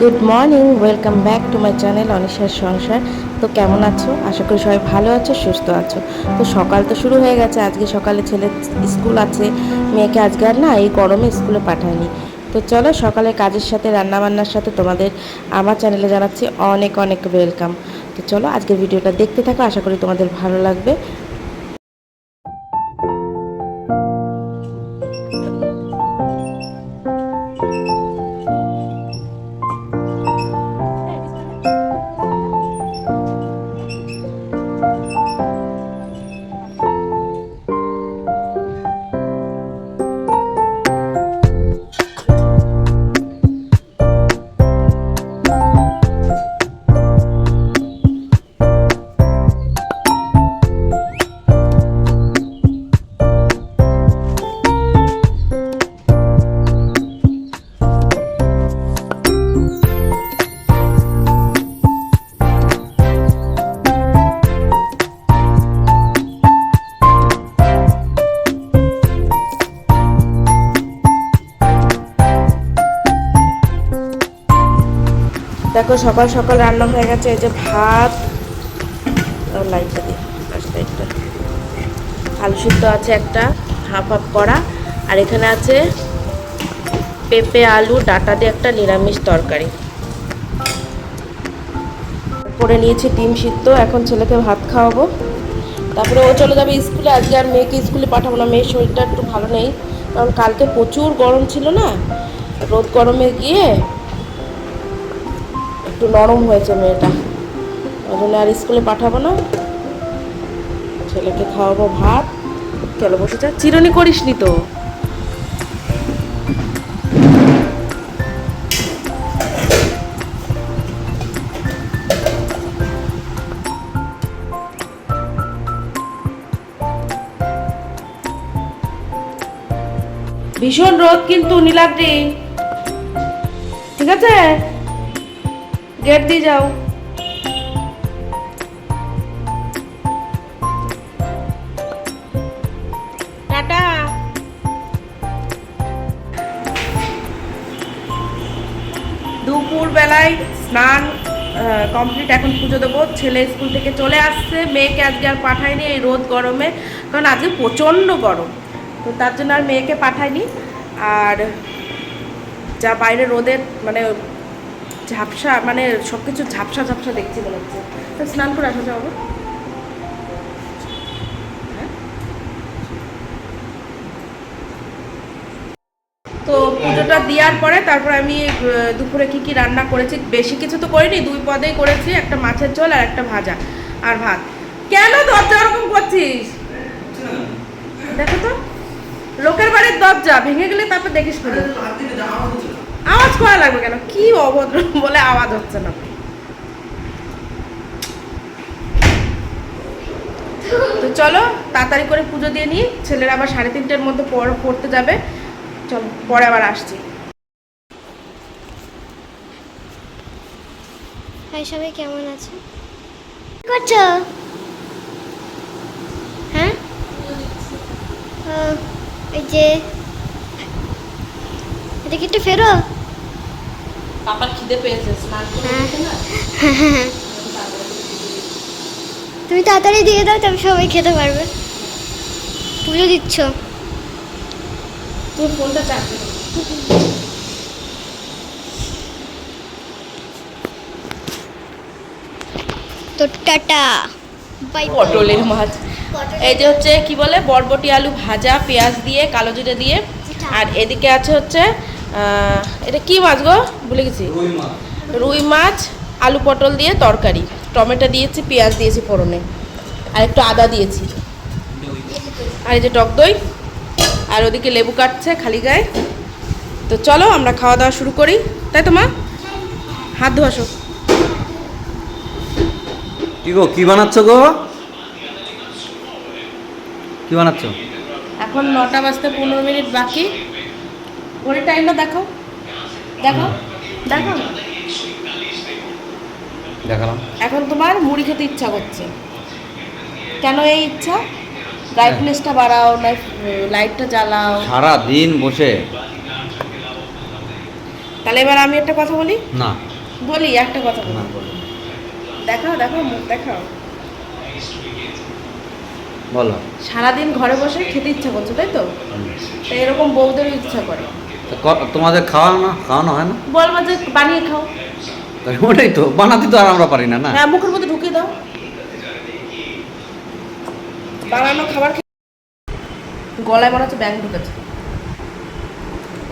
Good morning welcome back to my channel অনিশার সংসার তো কেমন আছো? আশা করি সবাই ভালো আছো, সুস্থ আছো। তো সকাল তো শুরু হয়ে গেছে, আজকে সকালে ছেলে স্কুল আছে, মেয়েকে আজকে আর না এই গরমে স্কুলে পাঠায়নি। তো চলো সকালে কাজের সাথে, রান্নাবান্নার সাথে তোমাদের আমার চ্যানেলে জানাচ্ছি অনেক অনেক ওয়েলকাম তো চলো আজকে ভিডিওটা দেখতে থাকো, আশা করি তোমাদের ভালো লাগবে। দেখো, সকাল সকাল রান্না হয়ে গেছে, এই যে ভাত লাইটটা দিই লাইটটা আলু সিদ্ধ আছে একটা হাফ হাফ করা, আর এখানে আছে পেঁপে, আলু, ডাটা দিয়ে একটা নিরামিষ তরকারি। করে নিয়েছি ডিম সিদ্ধ, এখন ছেলেকে ভাত খাওয়াবো। তারপরে ও চলে যাবে স্কুলে, আজকে আর মেয়েকে স্কুলে পাঠাবো না, মেয়ের শরীরটা একটু ভালো নেই, কারণ কালকে প্রচুর গরম ছিল না, রোদ গরমে গিয়ে একটু নরম হয়েছে মেয়েটা। ওই জন্য আর স্কুলে পাঠাবো না। ছেলেকে খাওয়াবো ভাত চলো বসে যা, চিরনি করিসনি তো। ভীষণ রোদ কিন্তু, নীলাদ্রি। ঠিক আছে? গেট দিয়ে যাও। টাটা। দুপুর বেলায় স্নান কমপ্লিট এখন পুজো দেবো। ছেলে স্কুল থেকে চলে আসছে, মেয়েকে আজকে আর পাঠায়নি এই রোদ গরমে, কারণ আজকে প্রচণ্ড গরম। তো তার জন্য আর মেয়েকে পাঠায়নি। আর যা বাইরে রোদের মানে ঝাপসা মানে সব কিছু ঝাপসা ঝাপসা দেখছি মনে হচ্ছে। তো স্নান করে আসা যাব তো পুজোটা দেওয়ার পরে তারপর আমি দুপুরে কি কি রান্না করেছি, বেশি কিছু তো করিনি, দুই পদেই করেছি, একটা মাছের ঝোল আর একটা ভাজা আর ভাত। কেন দরজা ওরকম করছিস? দেখো তো, লোকের বাড়ির দরজা, ভেঙে গেলে তারপর দেখিস আওয়াজ করা লাগবে কেন? কি অভদ্র বলে আওয়াজ হচ্ছে না। তো চলো, তাড়াতাড়ি করে পুজো দিয়ে নিই। ছেলেরা আবার সাড়ে তিনটের মধ্যে পর পড়তে যাবে। চলো, পরে আবার আসছি। হাই, সবাই কেমন আছো? করছ? হ্যাঁ? এই যে এটা কি একটু ফেরো। পাপার খিদে পেয়েছে স্নান করে হ্যাঁ। না, তুমি তাড়াতাড়ি দিয়ে দাও তবে সবাই খেতে পারবে। পুজো দিচ্ছ? তুমি ফোনটা চাপবে তো টাটা। বাই পটলের মাছ এই যে হচ্ছে কি বলে বরবটি আলু ভাজা পেঁয়াজ দিয়ে কালো জিরে দিয়ে। আর এদিকে আছে হচ্ছে এটা কি মাছ গো? ভুলে গেছি। রুই মাছ। আলু পটল দিয়ে তরকারি। টমেটো দিয়েছি পেঁয়াজ দিয়েছি ফোড়নে। আর একটু আদা দিয়েছি। আর এই যে টক দই। আর ওদিকে লেবু কাটছে খালি গায়ে। তো চলো আমরা খাওয়া দাওয়া শুরু করি। তাই তো মা? হাত ধোয়াশো কি গো কি বানাচ্ছ গো? কি বানাচ্ছ? এখন নটা বাজতে পনেরো মিনিট বাকি। ওর টাইমটা দেখো। দেখো। দেখো। দেখালাম। এখন তোমার মুড়ি খেতে ইচ্ছা করছে। কেন এই ইচ্ছা? ব্রাইটনেসটা বাড়াও লাইটটা জ্বালাও। সারা দিন বসে। তাহলে এবার আমি একটা কথা বলি? না। বলি একটা কথা বলি। দেখাও দেখাও মুখ দেখাও। বলো। সারাদিন ঘরে বসে খেতে ইচ্ছা করছ তাই তো? এরকম বউদের ইচ্ছা করে। তোমাদের খাওয়ানো না? খাওয়ানো হয় না? বলব যে বানিয়ে খাও। ওটাই তো বানাতে তো আর আমরা পারি না না? হ্যাঁ মুখের মধ্যে ঢুকিয়ে দাও। বানানো খাবার গলায় মনে হচ্ছে ব্যাং ঢুকেছে।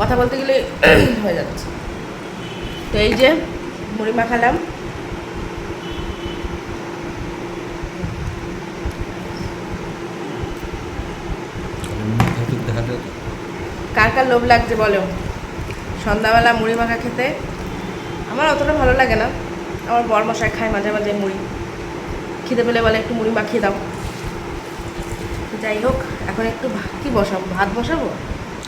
কথা বলতে গেলে হয়ে যাচ্ছে। তো এই যে মুড়ি মাখালাম দেখাতে কার কার লোভ লাগছে বলো? সন্ধ্যাবেলা মুড়ি মাখা খেতে। আমার অতটা ভালো লাগে না। আমার বর মশাই খায় মাঝে মাঝে মুড়ি। খিদে পেলে বলে, একটু মুড়ি মাখিয়ে দাও। যাই হোক এখন একটু কি বসাবো? ভাত বসাবো?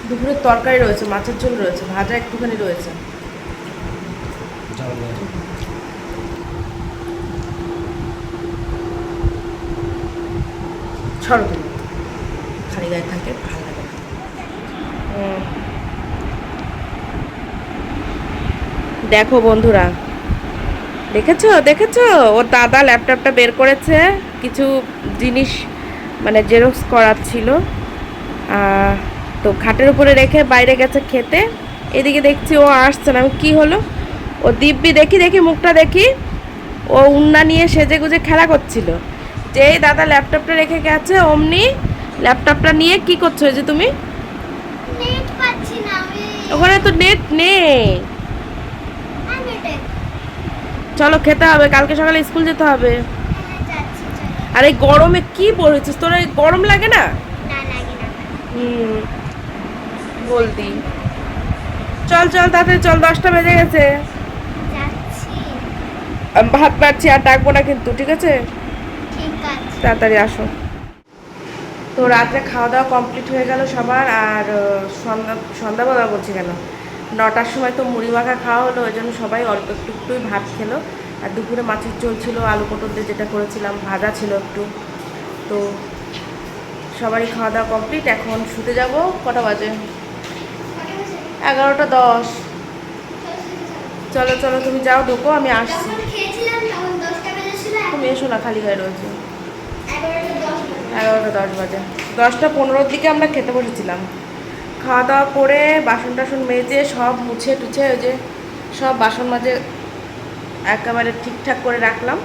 দুপুরের তরকারি রয়েছে, মাছের ঝোল রয়েছে, ভাজা একটুখানি রয়েছে। ছড়ো খালি গায়ে থাকে, ভালো। দেখো বন্ধুরা, দেখেছ দেখেছ? ওর দাদা ল্যাপটপটা বের করেছে, কিছু জিনিস মানে জেরক্স করার ছিল তো খাটের উপরে রেখে বাইরে গেছে খেতে। এদিকে দেখছি ও আসছে না। কি হলো? ও দিব্যি, দেখি দেখি, মুখটা দেখি। ও উন্না নিয়ে সেজে গুজে খেলা করছিল। যেই দাদা ল্যাপটপটা রেখে গেছে, অমনি ল্যাপটপটা নিয়ে কি করছ যে তুমি? ওখানে তো নেট নেই। চলো খেতে হবে কালকে সকালে স্কুল যেতে হবে। আর এই গরমে কি পড়েছিস? তোর গরম লাগে না? হুম বলতি চল চল তাড়াতাড়ি চল দশটা বেজে গেছে। আমি ভাত পাচ্ছি আর ডাকবো না কিন্তু ঠিক আছে? ঠিক আছে। তাড়াতাড়ি আসো। তো রাত্রে খাওয়া দাওয়া কমপ্লিট হয়ে গেল সবার আর সন্ধ্যা সন্ধ্যাবেলা বলছি কেন? নটার সময় তো মুড়ি মাখা খাওয়া হলো ওই জন্য সবাই অল্প একটু একটুই ভাত খেলো। আর দুপুরে মাছের ঝোল ছিল আলু পটল দিয়ে যেটা করেছিলাম ভাজা ছিল একটু। তো সবারই খাওয়া দাওয়া কমপ্লিট এখন শুতে যাব কটা বাজে? এগারোটা দশ। চলো চলো তুমি যাও ঢোকো আমি আসছি। তুমি এসো না খালি গায়ে রয়েছে। এগারোটা দশ বাজে। দশটা পনেরোর দিকে আমরা খেতে বসেছিলাম। খাওয়া দাওয়া করে বাসন টাসন মেজে সব মুছে টুছে ওই যে সব বাসন মাঝে একেবারে ঠিকঠাক করে রাখলাম।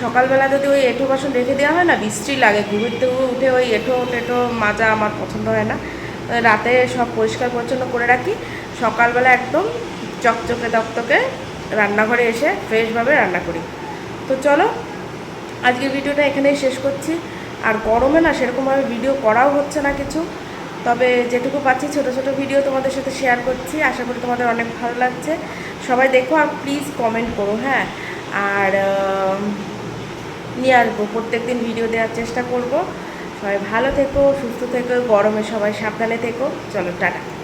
সকালবেলা যদি ওই এঁঠো বাসন রেখে দেওয়া হয় না বৃষ্টি লাগে। থেকে উঠে ওই এঁঠো টেঠো মাজা আমার পছন্দ হয় না। রাতে সব পরিষ্কার পরিচ্ছন্ন করে রাখি। সকালবেলা একদম চকচকে দকতকে রান্নাঘরে এসে ফ্রেশভাবে রান্না করি। তো চলো, আজকের ভিডিওটা এখানেই শেষ করছি। আর গরমে না সেরকমভাবে ভিডিও করাও হচ্ছে না কিছু। তবে যেটুকু পাচ্ছি ছোট ছোট ভিডিও তোমাদের সাথে শেয়ার করছি। আশা করি তোমাদের অনেক ভালো লাগছে। সবাই দেখো আর প্লিজ কমেন্ট করো হ্যাঁ? আর নিয়ে আসব। প্রত্যেক দিন ভিডিও দেওয়ার চেষ্টা করব। সবাই ভালো থেকো, সুস্থ থেকো, গরমে সবাই সাবধানে থেকো। চলো, টাটা।